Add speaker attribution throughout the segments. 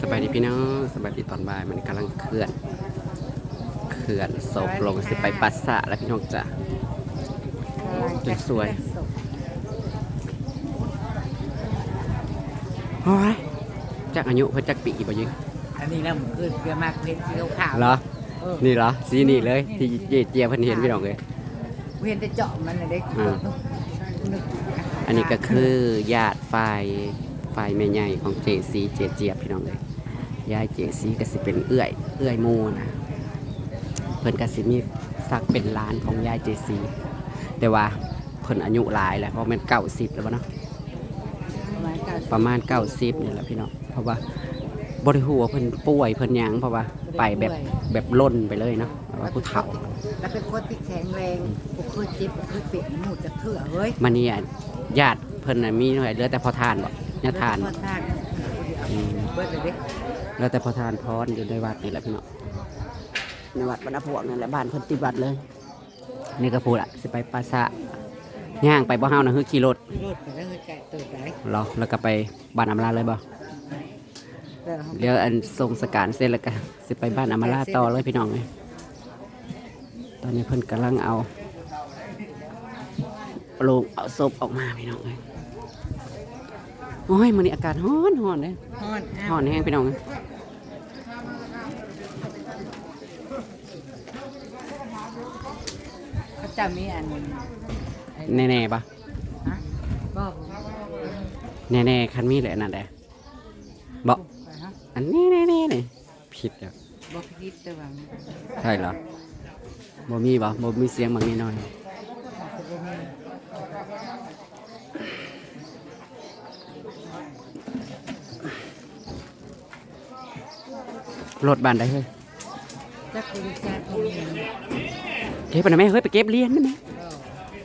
Speaker 1: สบายดีพี่น้องสบายดีตอนบ่ายมันกำลังเคลื่อนเคลื่อนศพลงสิไปปัสสะแล้วพี่น้องจ้ะจุดสวยโอ้ยจักอายุเพิ่นจักปีบ่ยิง
Speaker 2: อันนี้นะมันคือเพื่อมากเพชรสีขาว
Speaker 1: เหรอ
Speaker 2: เออ
Speaker 1: นี่เหรอสีนี่เลยที่เจเจียเพิ่นเห็นพี่น้องเลย
Speaker 2: เห็นแต่เจาะมันนะเด็ก
Speaker 1: อ่า
Speaker 2: นึก
Speaker 1: อันนี้ก็คือญาติฝ่ายฝ่ายแม่ใหญ่ของเจซีเจเจียบพี่น้องเลย ยายเจซีก็สิเป็นเอื้อย เอื้อยหมูนะเพิ่นก็สิมีสักเป็นหล้านของยายเจซีแต่ว่าเพิ่นอายุหลายแล้วเพราะมันเก้าสิบแล้วบ่เนาะ
Speaker 2: ประมาณเก้าสิบ
Speaker 1: ประมาณเก้าสิบนี่แหละพี่น้องเพราะว่าบริหัวาเพิ่นป่วยเพิ่นหยังเพราะว่าไปแบบแบบล้นไปเลยเนาะแบบว่าผู้เฒ่า
Speaker 2: แล้วเป็นคนที่แข็งแรงบ่เคยเจ็บบ่เคยเป็นหมูจะเถื่อเฮ้ย
Speaker 1: มันนี่อะญาติเพิ่นน่ะมีหน่อยเหลือแต่พอทานบ่ยังทาน
Speaker 2: แล้วก็ทาน
Speaker 1: อืม
Speaker 2: เบิดเลยเด็ก
Speaker 1: แล้วแต่พอทานพรอยู่ในวัดนี่แหละพี่น้องในวัดบรรณพวกนั่นแหละบ้านเพิ่นติดวัดเลย นี่ก็พูดละสิไปปราสาทย่างไปบ่เฮานะคือขี่รถ
Speaker 2: รถไปแล้วเฮ้ยไก่ตื่นได้
Speaker 1: เหรอแล้วก็ไปบ้านอำลาเลยบ่
Speaker 2: แล้วเขา
Speaker 1: เดี๋ยวอันทรงสการเสร็จแล้วก็สิไปบ้านอำลาต่อเลยพี่น้องเลยตอนนี้เพิ่นกำลังเอาโลงเอาศพออกมาพี่น้องเลยโอ้ยมื้อนี้อากาศร้อนร้อนเลย
Speaker 2: ฮ้อน
Speaker 1: ร้อนแห้งพี่น้องเอ้ย
Speaker 2: เขา จะมีอันไอ้
Speaker 1: แน่ๆปะ
Speaker 2: ฮะบอก
Speaker 1: แน่ๆคันมีเลยอันนั่นแหละบอก
Speaker 2: ไปฮะ
Speaker 1: อันนี้แน่ๆนี่ผิดอะ
Speaker 2: บอกพิษแต่ว่า
Speaker 1: ใช่เหรอบ่มีบ่บ่มีเสียงบางนิดหน่อย
Speaker 2: อาจจะบ่มี
Speaker 1: รถบานได้เฮ้ย
Speaker 2: จักบริการของมี
Speaker 1: เก็บไปนะแม่เฮ้ยไปเก็บเหรียญได้ไหม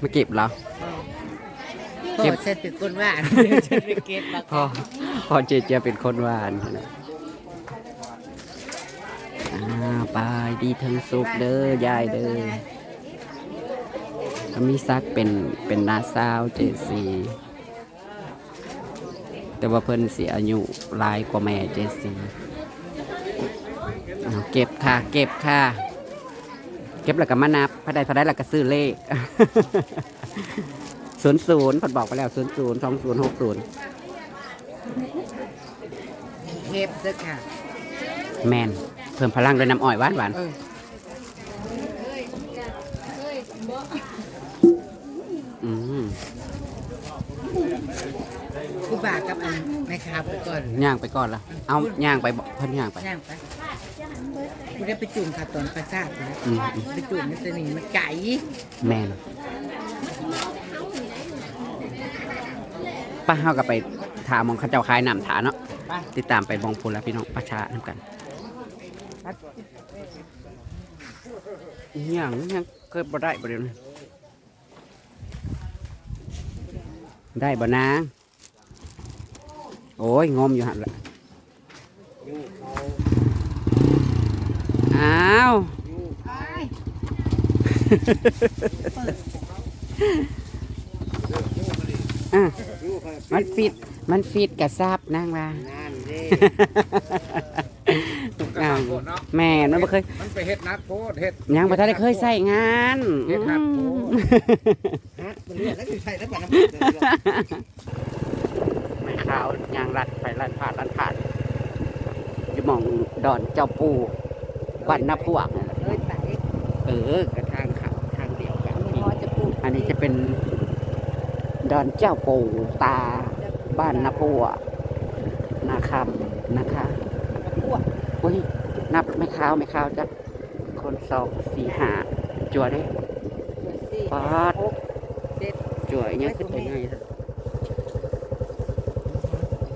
Speaker 1: มาเก็บเหรอเก็
Speaker 2: เก็
Speaker 1: บ
Speaker 2: บเสร็จเป็นคนว่าฉันไปเก็บมา
Speaker 1: พ่อพ่อเจเจเป็นคนหวานนะอ่าไปดีทั้งสุขเด้อยายเด้อก็มีซักเป็นเป็นนาซาวเจซีแต่ว่าเพิ่นเสียอายุหลายกว่าแม่เจซีอ้าวเก็บค่ะ เก็บค่ะ เก็บแล้วก็มานับพอได้พอได้แล้วก็ซื้อเลขศูนย์ศูนย์ผดบอกไปแล้วศูนย์ศูนย์สองศูนย์หกศูนย์
Speaker 2: เก็บเด้อค่ะ
Speaker 1: แมนเพิ่มพลังด้วยน้ำอ้อยหวานหวาน
Speaker 2: เออ
Speaker 1: อืม
Speaker 2: กูบากับอันแม่ค้าไปก่อน
Speaker 1: ย่างไปก่อนละเอาย่างไปบอกเพิ่นย่างไป
Speaker 2: ย่างไป กูได้ไปจุ่มค่ะตอนประสาทนะ
Speaker 1: อืมอืม
Speaker 2: ไปจุ่มในสนิมมันไก่
Speaker 1: แมนป้าเฮาก็ไปถามมองเขาเจ้าขายน้ำถาเนาะ
Speaker 2: ไป
Speaker 1: ติดตามไปบองพูนแล้วพี่น้องประชาน้ำกันอหย่างยังเคยบ่ได้บ่เดี๋ยวนี้ได้บ่นางโอ้ยงมอยู่หันละ อ้าว อะมันฟิต มันฟิตกระซับนางว่า
Speaker 2: นั่นเด้
Speaker 1: งานแม่นมันบ่เคย
Speaker 3: มันไปเฮ็ดนักโพดเฮ็ด
Speaker 1: ยังบ่ทันได้เคยใส่งาน
Speaker 3: เฮ็ดนักโพด
Speaker 2: ฮัดมันเลือดแล้วคือใส่แล้วปะน้ำ
Speaker 1: ไม่ขาว ยางรัดไปรัดผ่านรัดผ่านอยู่หมองดอนเจ้าปู บ้านนาพวกนั่นแหละ
Speaker 2: เฮ้ยไต่
Speaker 1: เออกระทางเขาทางเดียวกัน
Speaker 2: มีพอจะปลูก
Speaker 1: อันนี้จะเป็นดอนเจ้าปูตาบ้านนาพวกนาคำนะคะ
Speaker 2: พวก
Speaker 1: อุ้ยนับไม่ข้าวไม่ข้าวจะคนสองสี่ห้าจัวได้
Speaker 2: สี่
Speaker 1: ปาด
Speaker 2: หกเจ็ด
Speaker 1: จัวอย่างเงี้ยขึ้นไปง่าย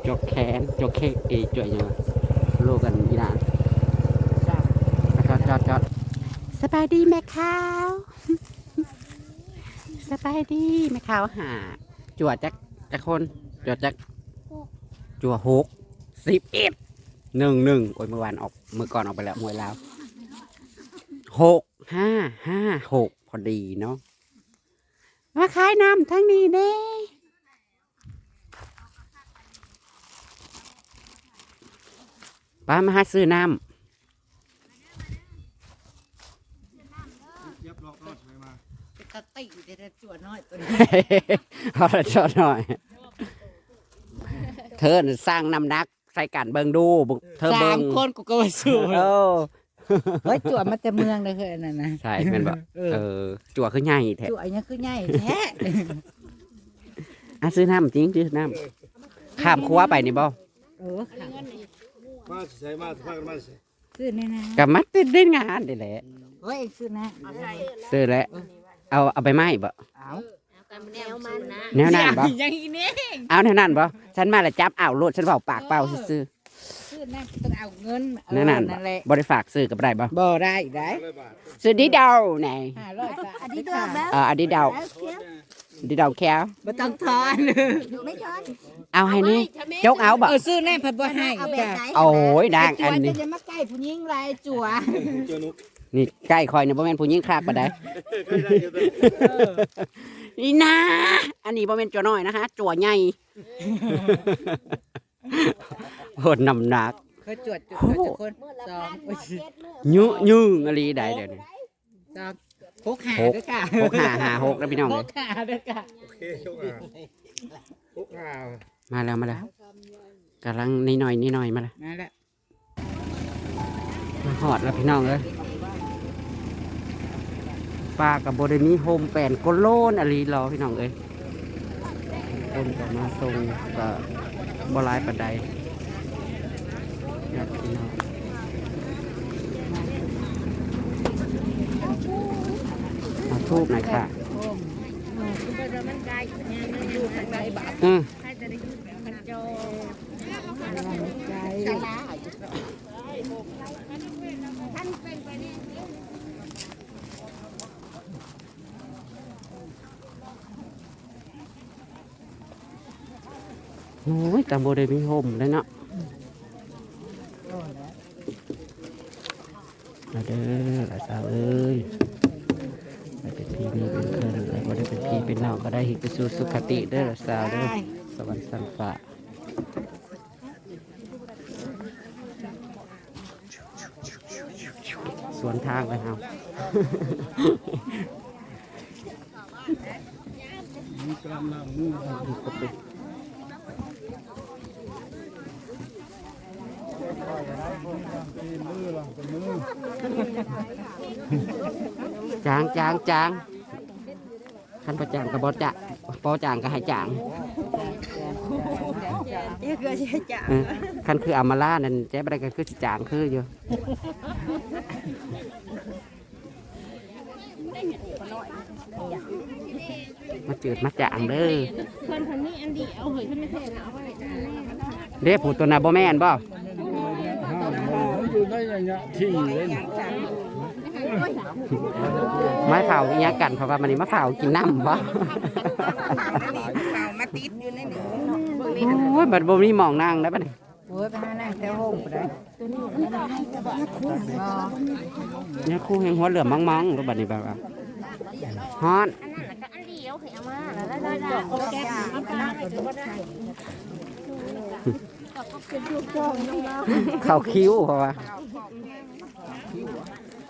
Speaker 1: จกแขนจกเคกเอยจัวอย่างเงี้ยโลกันอีนาน
Speaker 2: สาม
Speaker 1: จอดจอดจอดสบายดีแม่ข้าวสบายดีแม่ข้าวหาจัวจักจักคนจัวจักจัวหกสิบเอ็ดหนึ่งหนึ่งโอ้ยเมื่อวานออกเมื่อก่อนออกไปแล้วมวยลาวหกห้าห้าหกพอดีเนาะมาขายน้ำทั้งนี้เด้ป้ามาหาซื้อน้
Speaker 3: เย็บรอบรอดไปมา
Speaker 2: ตะติเด็ดจั่วน้อยตัวนี้ำ
Speaker 1: เอาละชดหน่อย เธอน่ะสร้างน้ำหนักใส่กันเบิงดูบุเธอ
Speaker 2: สา
Speaker 1: เบิ
Speaker 2: ม
Speaker 1: ง
Speaker 2: คนกูก็ไปสู้
Speaker 1: เออ
Speaker 2: เฮ้ยจั่วมาแต่เมืองเลยคืออันนั้นนะ
Speaker 1: ใช่เป็นแบบ
Speaker 2: เอ
Speaker 1: เอ
Speaker 2: อ
Speaker 1: อ จั่วคือใหญ่แท้
Speaker 2: จั่วอันนี้คือใหญ่แท้
Speaker 1: อะซื้อน้ำจริงซื้อน้ำข้ามครัวไปนี่บ่
Speaker 2: เออค่ะ
Speaker 3: มาใส่มาพากันมาใส่
Speaker 2: ซื้อนี่นะ
Speaker 1: กับมัดติดได้งานนี่แหละ
Speaker 2: เฮ้ยซื้อนะ
Speaker 1: ซื้อแล้ว เอาเอาไปไหมบ่
Speaker 2: เอา
Speaker 4: แนวมันนะ
Speaker 1: แนวนั้นบ่
Speaker 2: อย่างนี้นี่
Speaker 1: เอาแนวนั้นบ่ฉันมาแล้วจับเอาโลดฉันเว้าปากเปล่าซื่อ
Speaker 2: ซื้อนะต้องเอาเงิน
Speaker 1: ๆนั่นนั่น
Speaker 2: เออนั่นแหละ
Speaker 1: บ่ได้ฝากซื้อกับได้บ่
Speaker 2: บ่ได้ได้
Speaker 3: ร้อยบาท
Speaker 1: ซื้อดิเดาไหน
Speaker 2: ห้าร้อยบาท
Speaker 4: อันนี้ตัวแบบ
Speaker 1: เอออันนี้เดาดิเดาแคว
Speaker 2: บ่ต้องทอน
Speaker 4: ไม่ช้อน
Speaker 1: เอาให้นี่จกเอาบ่
Speaker 2: เออซื้อแน่เพิ่นบ่ให้
Speaker 4: เอาแบบ
Speaker 2: จ้ะ
Speaker 4: ไหน
Speaker 1: โอ้ยด่างอัน
Speaker 2: จั่ว
Speaker 1: นี้
Speaker 2: จะมาใกล้ผู้หญิงหลายจั่ว
Speaker 3: เจอ นุก
Speaker 1: นี่ใกล้คอยเนี่ยบ่แม่นผู้หญิงครากปานใด
Speaker 3: เคยได้เจอตัว
Speaker 1: นี่นะ อันนี้บ่แม่นจัวน้อยนะคะจัวใหญ่ โหดน้ำหนัก
Speaker 2: เคยจวดจุดจุดคนสองโอ้ย
Speaker 1: ยุยุงอะไรได้เดี๋ยวนี้
Speaker 2: สองหกหา
Speaker 1: หก
Speaker 2: ด้วยค่ะ
Speaker 1: หกห้าห้าหกแล้วพี่น้อง
Speaker 2: ห
Speaker 1: เลย
Speaker 2: กหาด้วยค่ะ
Speaker 3: โอเคยกอะพกหา
Speaker 1: มาแล้วมาแล้วกำลังนิดหน่อยนิดหน่อยมาแล้ว
Speaker 2: นั่นแหละ
Speaker 1: มาหอดแล้วพี่น้องเลย ปลากับโบเดมีโฮมแปนโกโลนอะไรรอพี่น้องเอ้ยคนก็มาส่งก็บ่หลายปันใดอยากพี่น้องเอาทูบหน่อยค่ะอืม
Speaker 2: ชะลา
Speaker 1: โอ้ยแต่โบเดมีโฮมเลยเนาะมาเด้อหลาสาวเอ้ยไปเป็นพี่มีเป็นเพื่อนเลยบ่ได้เป็นพี่เป็นน้องก็ได้หิไปสู่สุขติเด้อหลาสาวเด้อสวรรค์สันฟ้าสวนทางไปเอา
Speaker 3: มีกำลังมือ
Speaker 1: ก็เป็ จางจางจางขันประจางกับบอจะปอจางก็ให้จาง
Speaker 4: นี่คือใช่จ้ะ
Speaker 1: เออขันคืออามาล่านั่นเจ๊บอะไรก็คือจางคืออยู่มาจืดมาจางเด้อ
Speaker 4: คนคนนี้อันเดียวเฮ้ยท่านไม่เท่นะเอาไว้
Speaker 1: เด้ผู้ตัวนาบ่แม่นบ่
Speaker 3: ห้ามมันอยู่ได้ยังไงที่เล่น
Speaker 1: มาเผาเอีหยังกันเพราะว่ามันนี่มาเผากินน้ำบ่
Speaker 2: เปล่าวมาติดอยู่ในนี้
Speaker 1: โอ้ยบัดบ่มีหมองนั่งได้ปะนี่
Speaker 2: โอ้ยไปหานั่งแต่ห้องไปได้
Speaker 1: เนี่ยคู่แห่งหัวเหลือมมองๆรูบัดนี้แบบว่าฮ้อน
Speaker 4: อัน ข้าวได้ได้โอเคมาปลาเลยก็ได้
Speaker 1: เข้าคิ้วเพราะว่า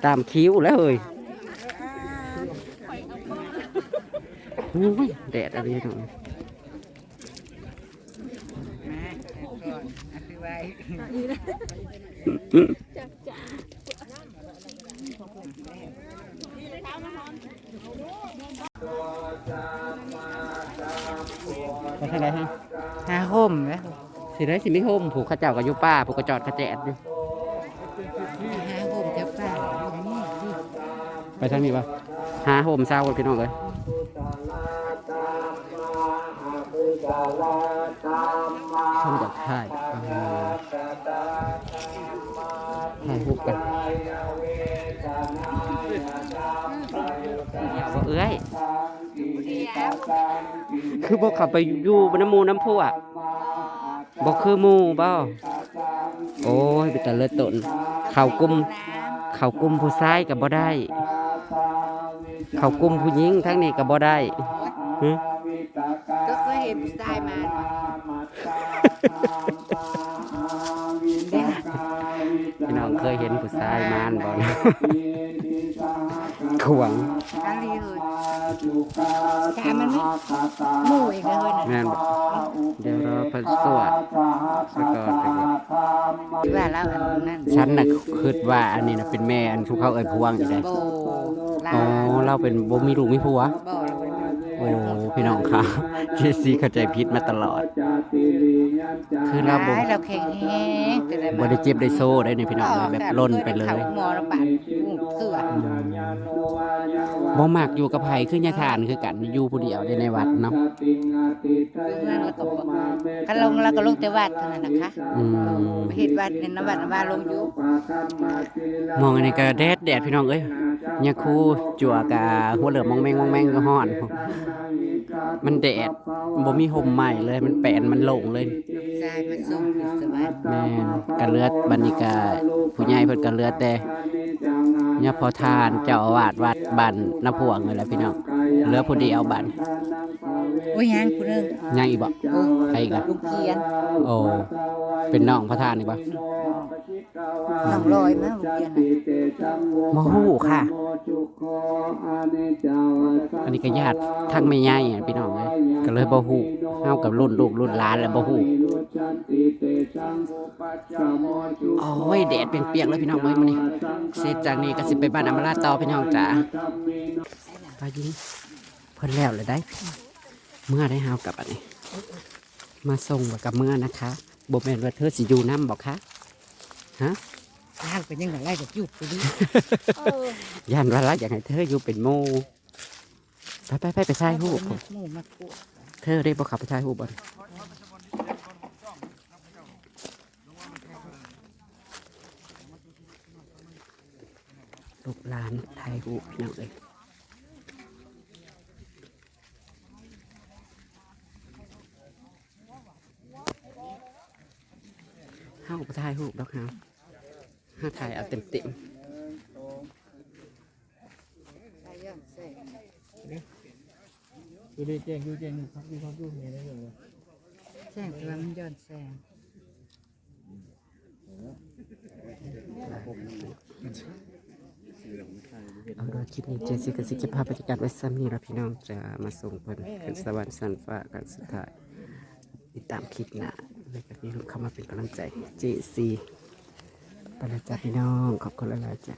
Speaker 1: ตามคิ้วแล้วเฮ้ยโอ้ยแดดอะไรตรงนี้
Speaker 2: มาก่อนอธิบาย
Speaker 1: ไปทางไหนฮะ สิได้สิไม่ห่มผูกเข้าเจ้ากับอยุป้าผูกกระจอดกระแจดอยู่
Speaker 2: หาห่มจะป้าอย่างนี้สิ
Speaker 1: ไปทางนี้ปะหาห่มเศร้ากันพี่น้องเลยฉันอยากถ่ายอ่าถ่ายรูปกันบ่เอ้ย คือบอกเขาไปอยู่บนน้ำหมูน้ำพุอะ บอกคือหมูบ่โอ้ยเป็นตะเลือดตนเขากุม เขากุมผู้ชายกับบ่ได้ เขากุมผู้หญิงทั้งนี้กับบ่ได้หึ
Speaker 2: ก็เคยเห็นผู้ชายมา
Speaker 1: ยเห็นผู้ชายมานบ่นะขวง
Speaker 2: กาลีเลยกามันไม่หมู่อีกเลยนะ
Speaker 1: แม่นบ่เดี๋ยวรอเพิ่นสวดซะก่อนเถอะ
Speaker 2: ว่าแล้วอันนั้น
Speaker 1: ฉันน่ะคิดว่าอันนี้น่ะเป็นแม่อันทุกเขาเอิ้นพวงอีกได้
Speaker 2: โบลา
Speaker 1: อ๋อเราเป็นบ่มีลูกมีผัว
Speaker 2: บ่เราบ่ได้
Speaker 1: โอ้พี่น้องครับเจซีเข้าใจผิดมาตลอด คือเราบ่
Speaker 2: ร้ายเราแข็งแห้งแต่ละ
Speaker 1: บ่ได้เจ็บได้โซ่ได้นี่พี่น้องแบบล่นไปเลย
Speaker 2: ขาหมอระบาดอุ้มเสื้อ
Speaker 1: บ่มักอยู่กับไผคือยาทานคือกันอยู่ผู้เดียวได้ในวัดเนาะ
Speaker 2: นั่นแล้วก็บอกคันลงแล้วก็ลงแต่วัดเท่านั้นนะคะ
Speaker 1: อืม
Speaker 2: ไปเฮ็ดวัดในน้ำวัดน้ำว่าลงอยู่
Speaker 1: มองอันนี้ก็แดดแดดพี่น้องเอ้ย ยาคูจั่วกะหัวเหลือมองแมงมองแมงก็ฮ้อน มันแดดบ่มีห่มใหม่เลยมันแปนมันโล่งเลย
Speaker 2: ทรายมันส่งที่สวัสดิ์
Speaker 1: แม่นกะเลือดบัดนี้ก็ผู้ใหญ่เพิ่นก็เลือดแต่ยาพอทานเจ้าอาวาสวัดบ้านนาพวงนี่แหละพี่น้องเหลือผู้เดียวบัด
Speaker 2: โอ้ยยังผู้หนึง
Speaker 1: ยังอีกบ่ใครอีกล่ะ
Speaker 2: ลูกเกียน
Speaker 1: โอ้เป็นน้องพระทานอีกบ่
Speaker 2: น้องลอยมั้งลูกเกียนน่ะ
Speaker 1: บ่ฮู้ค่ะ อันนี้ก็ญาติทั้งแม่ใหญ่อะพี่น้องเอ้ยก็เลยบ่ฮู้เฮากับรุ่นลูกรุ่นหลานแล้วบ่ฮู้โอ้ยแดดเปรียกเลยพี่น้องเอ้ยมื้อนี้เสร็จจากนี้ก็สิไปบ้านอมาลาต่อพี่น้องจ๋าไปยิงเพิ่นแล้วเลยได้ เมื่อได้เฮากลับอันนี้ มาส่งกับเมื่อนะคะบ่แม่นว่าเธอสิอยู่นํบ่คะ ฮะ
Speaker 2: ทางเป็นยังไงไล่กับยุบไปดิ
Speaker 4: เออ
Speaker 1: ย่านว่ารักอยากให้เธออยู่เป็นโมไปไปไปไปถ่ายรูป
Speaker 2: มักหมู่มักพวก
Speaker 1: เธอได้บอกขับไปถ่ายรูปบ่ลูกหลานถ่ายรูปพี่น้องเลย ห้าไปถ่ายรูปดอกครับห้าถ่ายเอาเต็มเต็ม
Speaker 2: ใส่ย้อนแสง
Speaker 3: ดูดีเจงดูเจงครับดูครับดูนี่ได้เลย
Speaker 2: แสงตัวมันย้อนแสง
Speaker 1: ๆเอาละคลิปนี้เจสซี่กับซิกจะพาไปจัดการไว้ซ้ำนี่แล้วพี่น้องจะมาส่งเพิ่นขึ้นสวรรค์สันฟ้ากันสุดท้ายติดตามคลิปหน้า เล้วก็อย่าลืมเข้ามาเป็นกำลังใจเจซีไปแล้วจ้ะพี่น้อง ขอบคุณหลายๆจ้า